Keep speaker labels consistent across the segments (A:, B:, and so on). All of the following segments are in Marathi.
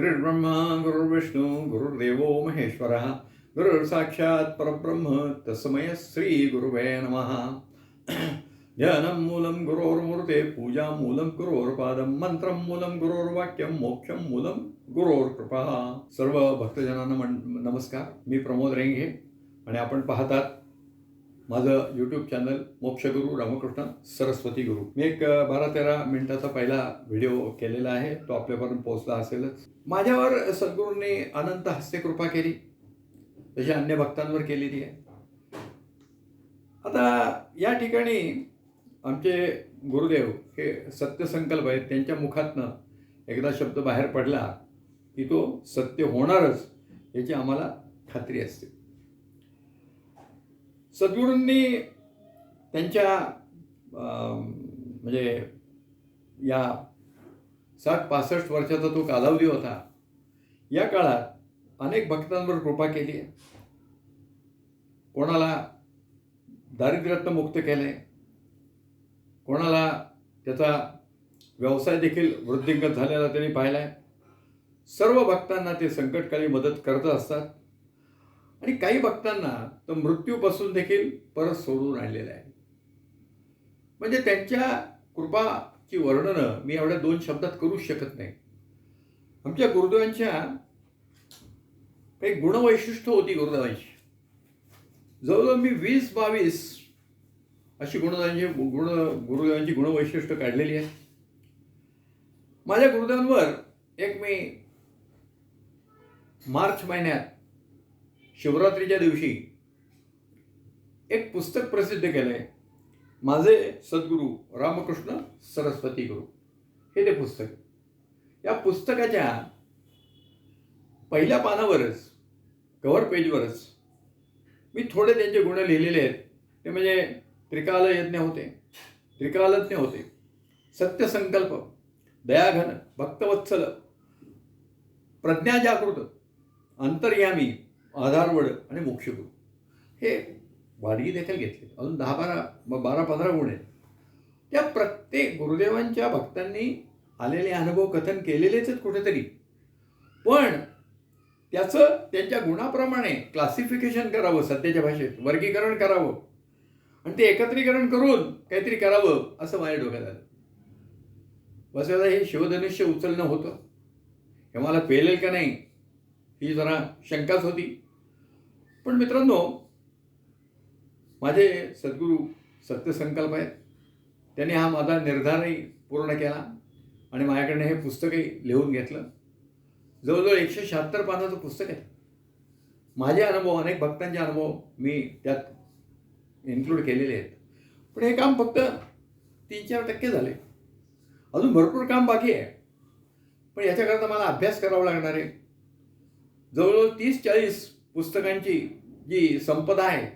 A: गुरुर्ब्रह्मा गुरुर्विष्णू गुरुर्देवो महेश्वरः। गुरुर्साक्षात् परब्रह्म तस्मय श्री गुरुवे नमः। ध्यानं मूलं गुरोर्मूर्ते पूजा मूलं गुरोर्पादं मंत्रं मूलं गुरोर्वाक्यं मोक्षं मूलं गुरोर्कृपा। सर्व भक्तजनांना नमस्कार मी प्रमोद रेंगे आणि आपण पाहतात माझं यूट्यूब चॅनल मोक्षगुरू रामकृष्ण सरस्वती गुरु. मी एक बारा तेरा मिनिटाचा पहिला व्हिडिओ केलेला आहे. तो आपल्यापर्यंत पोहोचला असेलच. माझ्यावर सद्गुरूंनी अनंत हास्य कृपा केली. तशी अन्य भक्तांवर केलेली आहे. आता या ठिकाणी आमचे गुरुदेव हे सत्यसंकल्प आहेत. त्यांच्या मुखातनं एकदा शब्द बाहेर पडला की तो सत्य होणारच याची आम्हाला खात्री असते. सद्गुरूंनी त्यांच्या म्हणजे या साठ पासष्ट वर्षाचा तो कालावधी होता. या काळात अनेक भक्तांवर कृपा केली. आहे कोणाला दारिद्र्यातनं मुक्त केलं. आहे कोणाला त्याचा व्यवसाय देखील वृद्धिंगत झालेला त्यांनी पाहिला आहे सर्व भक्तांना ते संकटकाळी मदत करत असतात. आणि काही भक्तांना तर मृत्यूपासून देखील परत सोडून आणलेला आहे. म्हणजे त्यांच्या कृपाची वर्णनं मी एवढ्या दोन शब्दात करूच शकत नाही. आमच्या गुरुदेवांच्या काही गुणवैशिष्ट्य होती गुरुदेवांची. जवळजवळ मी वीस बावीस अशी गुणदेवांची गुण गुरुदेवांची गुणवैशिष्ट्य काढलेली आहे. माझ्या गुरुदेवांवर एक मी मार्च महिन्यात शिवरात्रीच्या दिवशी एक पुस्तक प्रसिद्ध केलं आहे माझे सद्गुरू रामकृष्ण सरस्वती गुरु. हे ते पुस्तक. या पुस्तकाच्या पहिल्या पानावरच कव्हर पेजवरच मी थोडे त्यांचे गुण लिहिलेले आहेत. ते म्हणजे त्रिकाल यज्ञ होते. त्रिकालज्ञ होते. सत्यसंकल्प दयाघन भक्तवत्सल प्रज्ञा जागृत अंतर्यामी आधारवड आणि मोक्षगुरु. हे वाडगी देखील घेतले. अजून दहा बारा बारा पंधरा गुण आहेत. त्या प्रत्येक गुरुदेवांच्या भक्तांनी आलेले अनुभव कथन केलेलेच आहेत कुठेतरी. पण त्याचं त्यांच्या गुणाप्रमाणे क्लासिफिकेशन करावं सध्याच्या भाषेत वर्गीकरण करावं. आणि ते एकत्रीकरण करून काहीतरी करावं असं माझ्या डोक्यात आलं. बस हे शिवधनुष्य उचलणं होतं. हे मला पेलेल का नाही ही जरा शंकाच होती. पण मित्रांनो माझे सद्गुरू सत्यसंकल्प आहेत. त्यांनी हा माझा निर्धारही पूर्ण केला आणि माझ्याकडनं हे पुस्तकही लिहून घेतलं. जवळजवळ एकशे शहात्तर पानाचं पुस्तक आहे. माझे अनुभव अनेक भक्तांचे अनुभव मी त्यात इन्क्लूड केलेले आहेत. पण हे काम फक्त तीन चार टक्के झाले. अजून भरपूर काम बाकी आहे. पण याच्याकरता मला अभ्यास करावा लागणार आहे. जवळजवळ तीस चाळीस पुस्तकांची जी संपदा आहे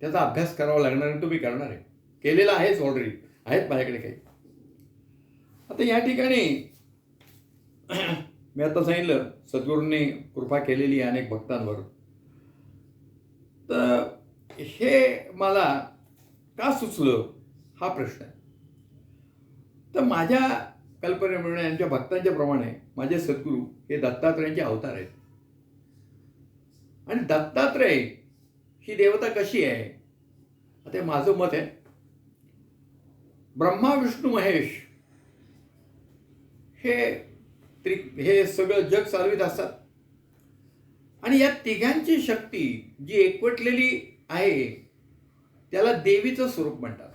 A: त्याचा अभ्यास करावा लागणार आणि तो मी करणार आहे. केलेला आहेच ऑलरेडी आहेत माझ्याकडे काही. आता या ठिकाणी मी आता सांगितलं सद्गुरूंनी कृपा केलेली आहे अनेक भक्तांवर. तर हे मला का सुचलं? हा प्रश्न आहे. तर माझ्या कल्पनेप्रमाणे यांच्या भक्तांच्या प्रमाणे माझे सद्गुरू हे दत्तात्रयांचे अवतार आहेत. आणि दत्तात्रय ही देवता कशी आहे? आता माझं मत आहे. ब्रह्मा विष्णू महेश हे त्रि हे सगळं जग चालवित असतात. आणि या तिघांची शक्ती जी एकवटलेली आहे त्याला देवीचं स्वरूप म्हणतात.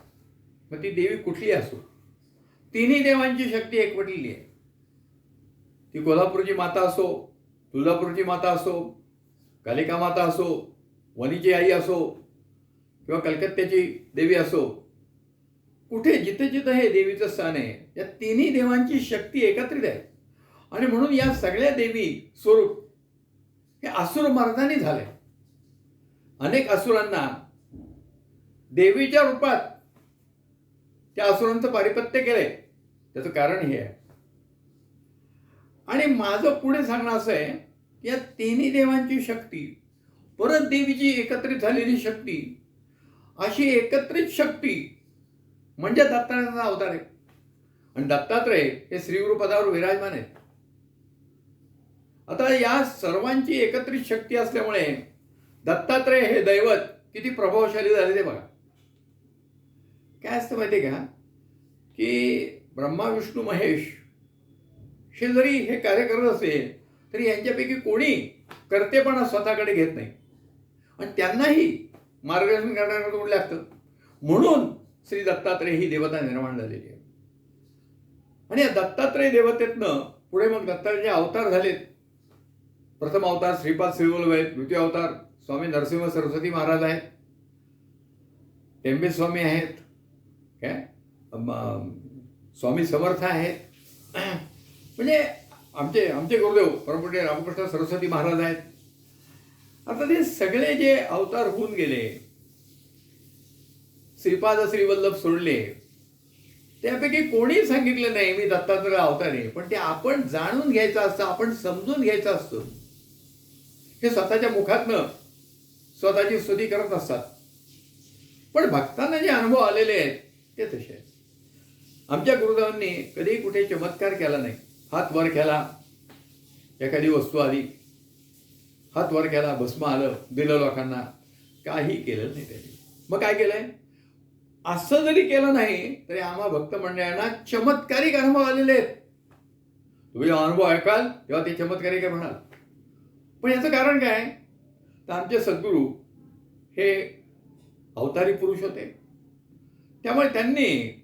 A: मग ती देवी कुठली असो? तिन्ही देवांची शक्ती एकवटलेली आहे. ती कोल्हापूरची माता असो तुळजापूरची माता असो कालिका माता असो वनीची आई असो किंवा कलकत्त्याची देवी असो कुठे जिथे जिथं हे देवीचं स्थान आहे या तिन्ही देवांची शक्ती एकत्रित आहे. आणि म्हणून या सगळ्या देवी स्वरूप हे असुर मार्गाने झाले. अनेक असुरांना देवीच्या रूपात त्या असुरांचं पारिपत्य केलंय. त्याचं कारण हे आहे. आणि माझं पुढे सांगणं असं आहे या तिन्ही देवांची शक्ती परत देवीची एकत्रित झालेली शक्ती अशी एकत्रित शक्ती म्हणजे दत्तात्रयाचा अवतार आहे. आणि दत्तात्रय हे श्रीगुरुपदावर विराजमान आहेत आता या सर्वांची एकत्रित शक्ती असल्यामुळे दत्तात्रय हे दैवत किती प्रभावशाली झाले ते बघा. काय असतं माहिती आहे का? की ब्रह्मा विष्णू महेश हे जरी हे कार्य करत असेल तरी यांच्यापैकी कोणी कर्तेपणा स्वतःकडे घेत नाही. आणि त्यांनाही मार्गदर्शन करण्याकडे कोण लागतं? म्हणून श्री दत्तात्रय ही देवता निर्माण झालेली आहे. आणि या दत्तात्रय देवतेतनं पुढे मग दत्तात्रयचे अवतार झालेत. प्रथम अवतार श्रीपाद श्रीवल्लभ आहेत द्वितीय अवतार स्वामी नरसिंह सरस्वती महाराज आहेत टेंबे स्वामी आहेत काय? स्वामी समर्थ आहेत. म्हणजे आमचे आमचे गुरुदेव परमपूज्य रामकृष्ण सरस्वती महाराज आहेत. आता ते सगळे जे अवतार होऊन गेले श्रीपाद श्रीवल्लभ सोडले त्यापैकी कोणी सांगितलं नाही मी दत्तात्रय अवतार आहे. पण ते आपण जाणून घ्यायचं असतं आपण समजून घ्यायचं असतं. हे स्वतःच्या मुखातनं स्वतःची स्तुती करत असतात. पण भक्तांना जे अनुभव आलेले आहेत ते तसे आहेत. आमच्या गुरुदेवांनी कधीही कुठे चमत्कार केला नाही. हात वर केला. एखादी वस्तू आली. हात वर केला भस्म आलं दिलं लोकांना. काही केलं नाही त्यांनी. मग काय केलंय? असं जरी केलं नाही तरी आम्हा भक्त मंडळांना चमत्कारिक अनुभव आलेले आहेत. तुम्ही अनुभव ऐकाल तेव्हा ते चमत्कारिक आहे म्हणाल. पण याचं कारण काय? तर आमचे सद्गुरू हे अवतारी पुरुष होते. त्यामुळे त्यांनी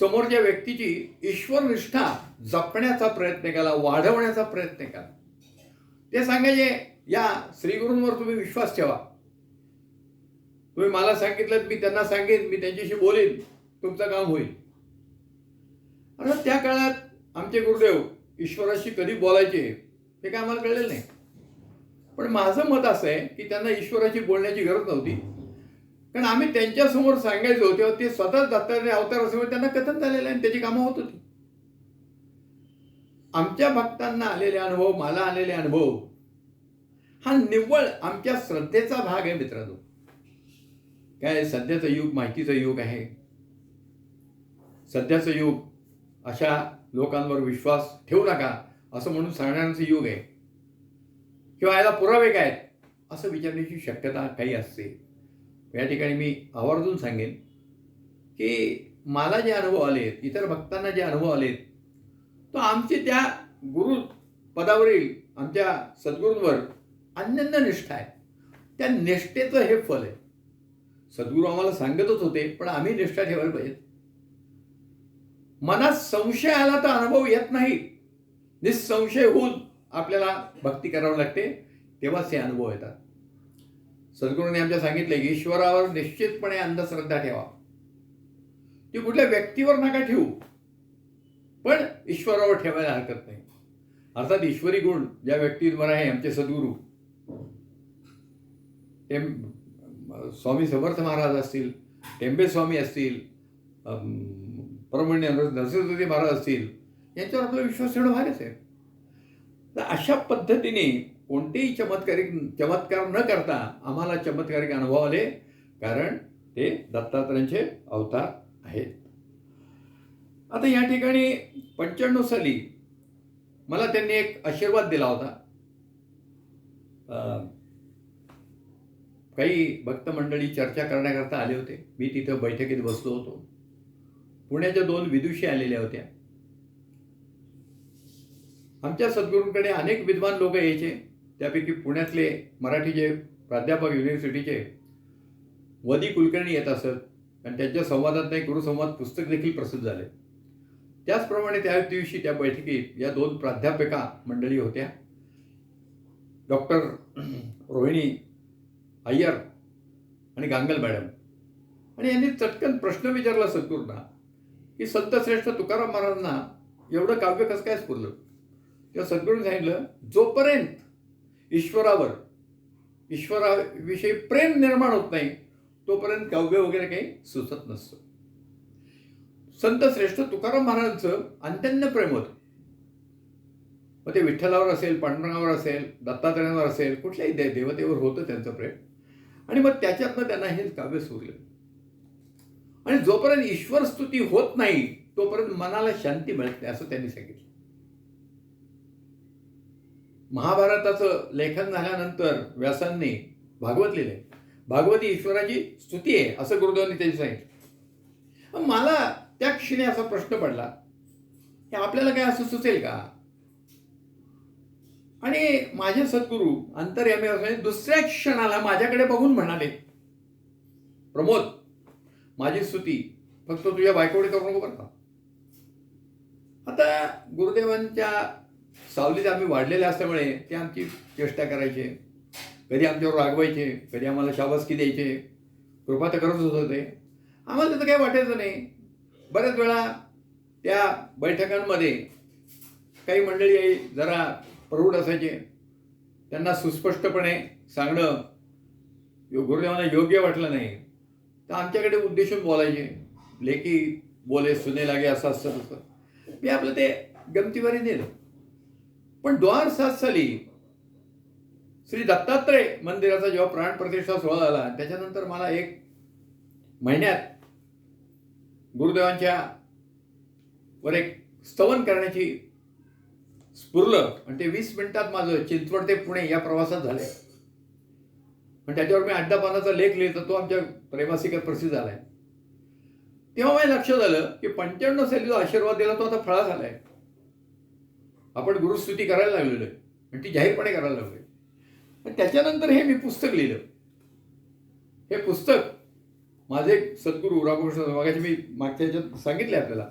A: समोरच्या व्यक्तीची ईश्वरनिष्ठा जपण्याचा प्रयत्न केला वाढवण्याचा प्रयत्न केला. ते सांगायचे या श्रीगुरूंवर तुम्ही विश्वास ठेवा. तुम्ही मला सांगितलं मी त्यांना सांगेन मी त्यांच्याशी बोलेन तुमचं काम होईल. आता त्या काळात आमचे गुरुदेव ईश्वराशी कधी बोलायचे हे काय आम्हाला कळलेलं नाही. पण माझं मत असं आहे की त्यांना ईश्वराशी बोलण्याची गरज नव्हती. कारण आम्ही त्यांच्यासमोर सांगायचो तेव्हा ते स्वतःच दत्तात्रय अवतार असल्यामुळे त्यांना कथन झालेलं आणि त्याची कामं होत होती. आमच्या भक्तांना आलेले अनुभव मला आलेले अनुभव हा निव्वळ आमच्या श्रद्धेचा भाग आहे मित्रांनो. काय सध्याचं युग माहितीचं युग आहे. सध्याचं युग अशा लोकांवर विश्वास ठेवू नका असं म्हणून सांगण्याचं युग आहे. किंवा याला पुरावे काय आहेत असं विचारण्याची शक्यता काही असते. या ठिकाणी मी आवर्जून सांगेन की मला जे अनुभव आलेत इतर भक्तांना जे अनुभव आलेत तो आमचे त्या गुरु पदावरील आमच्या सद्गुरूंवर अन्यन्य निष्ठा आहे. त्या निष्ठेचं हे फल आहे. सद्गुरू आम्हाला सांगतच होते पण आम्ही निष्ठा ठेवायला पाहिजे. मनात संशय आला तर अनुभव येत नाही. निसंशय होऊन आपल्याला भक्ती करावी लागते तेव्हाच हे अनुभव येतात. सद्गुरूंनी आमच्या सांगितले की ईश्वरावर निश्चितपणे अंधश्रद्धा ठेवा. ती कुठल्या व्यक्तीवर नका ठेवू. पण ईश्वरावर ठेवायला हरकत नाही. अर्थात ईश्वरी गुण ज्या व्यक्तींवर आहे आमचे सद्गुरू ते स्वामी समर्थ महाराज असतील टेंबे स्वामी असतील अम, परमण्य महाराज असतील यांच्यावर आपला विश्वास ठेवणं भागच आहे. तर अशा पद्धतीने कोणतेही चमत्कारिक चमत्कार न करता आम्हाला चमत्कारिक अनुभव आले कारण ते दत्तात्रयांचे अवतार आहेत. आता या ठिकाणी पंच्याण्णव साली मला त्यांनी एक आशीर्वाद दिला होता. काही भक्त मंडळी चर्चा करण्याकरता आले होते. मी तिथं बैठकीत बसलो होतो. पुण्याच्या दोन विदुषी आलेल्या होत्या. आमच्या सद्गुरूंकडे अनेक विद्वान लोक यायचे. त्यापैकी पुण्यातले मराठीचे प्राध्यापक युनिव्हर्सिटीचे वदी कुलकर्णी येत असत आणि त्यांच्या संवादात नाही गुरुसंवाद पुस्तक देखील प्रसिद्ध झाले. त्याचप्रमाणे त्या दिवशी त्या बैठकीत या दोन प्राध्यापिका मंडळी होत्या. डॉक्टर रोहिणी अय्यर आणि गांगल मॅडम. आणि यांनी चटकन प्रश्न विचारला सद्गुरूंना की संत श्रेष्ठ तुकाराम महाराजांना एवढं काव्य कसं काय स्फुरलं? तेव्हा सद्गुरूंनी सांगितलं जोपर्यंत ईश्वरावर. ईश्वराविषयी प्रेम निर्माण होत नाही तोपर्यंत काव्य वगैरे काही सुचत नसतं. संत श्रेष्ठ तुकाराम महाराजांचं अंत्यन्य प्रेम होतं. मग ते विठ्ठलावर असेल पांडुरंगावर असेल दत्तात्रयांवर असेल कुठल्याही दे देवतेवर होतं त्यांचं प्रेम. आणि मग त्याच्यातनं त्यांना हे काव्य सुरलं आणि जोपर्यंत ईश्वर स्तुती होत नाही तोपर्यंत मनाला शांती मिळत नाही असं त्यांनी सांगितलं. महाभारताचं लेखन झाल्यानंतर व्यासांनी भागवत लिहिलंय भागवती ईश्वराची स्तुती आहे असं गुरुदेवांनी त्यांनी सांगितलं. मला त्या क्षणी असा प्रश्न पडला की आपल्याला काय असं सुचेल का? आणि माझे सद्गुरू अंतर्यामी असल्याने म्हणजे दुसऱ्या क्षणाला माझ्याकडे बघून म्हणाले प्रमोद माझी स्तुती फक्त तुझ्या बायकोडे करू नको बरं का? आता गुरुदेवांच्या सावलीत आम्ही वाढलेले असल्यामुळे ते आमची चेष्टा करायचे. कधी आमच्यावर रागवायचे कधी आम्हाला शाबासकी द्यायचे. कृपा तर करतच होते आम्हाला त्याचं काही वाटायचं नाही. बऱ्याच वेळा त्या बैठकांमध्ये काही मंडळी जरा प्रौढ असायचे. त्यांना सुस्पष्टपणे सांगणं यो- गुरुदेवांना योग्य वाटलं नाही. तर आमच्याकडे उद्देशून बोलायचे. लेकी बोले सुने लागे असं असतं तसं मी आपलं ते गमतीवारी नेलं. पण दोन हजार सात साली श्री दत्तात्रय मंदिराचा जेव्हा प्राण प्रतिष्ठा सोहळा झाला त्याच्यानंतर मला एक महिन्यात गुरुदेवांच्या वर एक स्तवन करण्याची स्फुरलं आणि ते वीस मिनिटात माझं चिंचवड ते पुणे या प्रवासात झाले. पण त्याच्यावर मी अड्डा पानाचा लेख लिहितो तो आमच्या प्रेमासिकात प्रसिद्ध झालाय. तेव्हा मला लक्षात आलं की पंच्याण्णव साली जो आशीर्वाद दिला तो आता फळा झालाय. आपण गुरुस्तुती करायला लागलेलो आहे. आणि ती जाहीरपणे करायला लागलोय. आहे त्याच्यानंतर हे मी पुस्तक लिहिलं. हे पुस्तक माझे सद्गुरू रामकृष्ण मागाचे मी मागच्या ह्याच्यात सांगितले आपल्याला.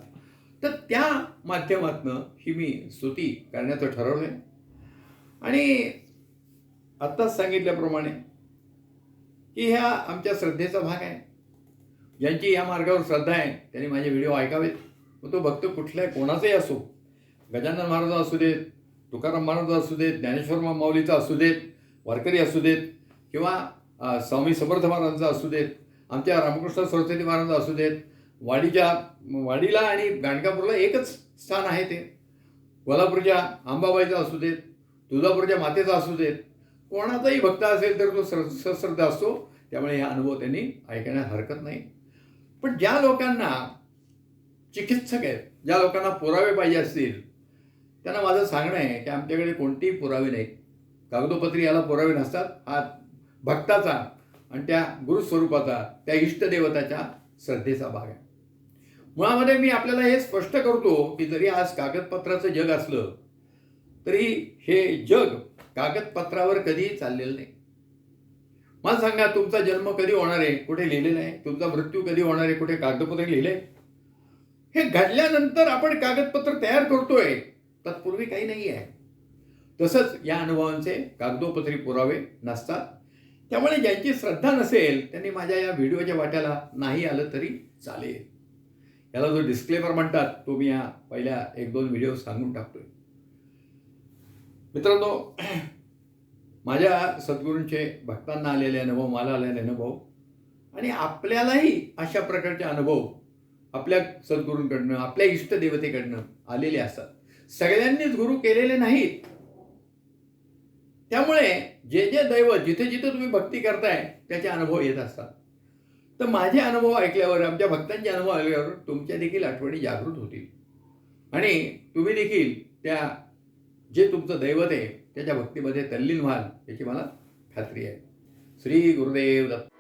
A: तर त्या माध्यमातनं ही मी स्तुती करण्याचं ठरवलं आहे आणि आत्ताच सांगितल्याप्रमाणे की ह्या आमच्या श्रद्धेचा भाग आहे. ज्यांची या मार्गावर श्रद्धा आहे त्यांनी माझे व्हिडिओ ऐकावेत. मग तो भक्त कुठल्याही कोणाचाही असो गजानन महाराज असू देत तुकाराम महाराज असू देत ज्ञानेश्वर माऊलीचा असू देत वारकरी असू देत किंवा स्वामी समर्थ महाराजांचा असू देत आमच्या रामकृष्ण सरस्वती महाराजांचा असू देत वाडीच्या वाडीला आणि गाणगापूरला एकच स्थान आहे ते. कोल्हापूरच्या आंबाबाईचा असू देत तुळजापूरच्या मातेचा असू देत कोणाचाही भक्त असेल तर तो सर सश्रद्धा असतो त्यामुळे हा अनुभव त्यांनी ऐकण्यास हरकत नाही. पण ज्या लोकांना चिकित्सक आहेत ज्या लोकांना पुरावे पाहिजे असतील त्यांना माझं सांगणं आहे की आमच्याकडे कोणतेही पुरावे नाहीत कागदोपत्री याला पुरावे नसतात. हा भक्ताचा आणि त्या गुरुस्वरूपाचा त्या इष्टदेवताच्या श्रद्धेचा भाग आहे. मुळामध्ये मी आपल्याला हे स्पष्ट करतो की जरी आज कागदपत्राचं जग असलं तरी हे जग कागदपत्रावर कधीही चाललेलं नाही. मला सांगा तुमचा जन्म कधी होणार आहे? कुठे लिहिलेला आहे? तुमचा मृत्यू कधी होणार आहे? कुठे कागदपत्र लिहिले? हे घडल्यानंतर आपण कागदपत्र तयार करतोय. तत्पूर्वी काही नाही आहे. तसंच या अनुभवांचे कागदोपत्री पुरावे नसतात. त्यामुळे ज्यांची श्रद्धा नसेल त्यांनी माझ्या या व्हिडिओच्या वाट्याला नाही आलं तरी चालेल. याला जो डिस्क्लेमर म्हणतात तो मी या पहिल्या एक दोन व्हिडिओ सांगून टाकतोय. मित्रांनो माझ्या सद्गुरूंचे भक्तांना आलेले अनुभव मला आलेले अनुभव आणि आपल्यालाही अशा प्रकारचे अनुभव आपल्या सद्गुरूंकडनं आपल्या इष्टदेवतेकडनं आलेले असतात. सगळ्यांनीच गुरु केलेले नाहीत. त्यामुळे जे जे दैव जिथे जिथे तुम्ही भक्ती करताय त्याचे अनुभव येत असतात. तर माझे अनुभव ऐकल्यावर आमच्या भक्तांचे अनुभव ऐकल्यावर तुमच्या देखील आठवणी जागृत होतील. आणि तुम्ही देखील त्या जे तुमचं दैवत आहे त्याच्या भक्तीमध्ये तल्लीन व्हाल याची मला खात्री आहे. श्री गुरुदेव दत्त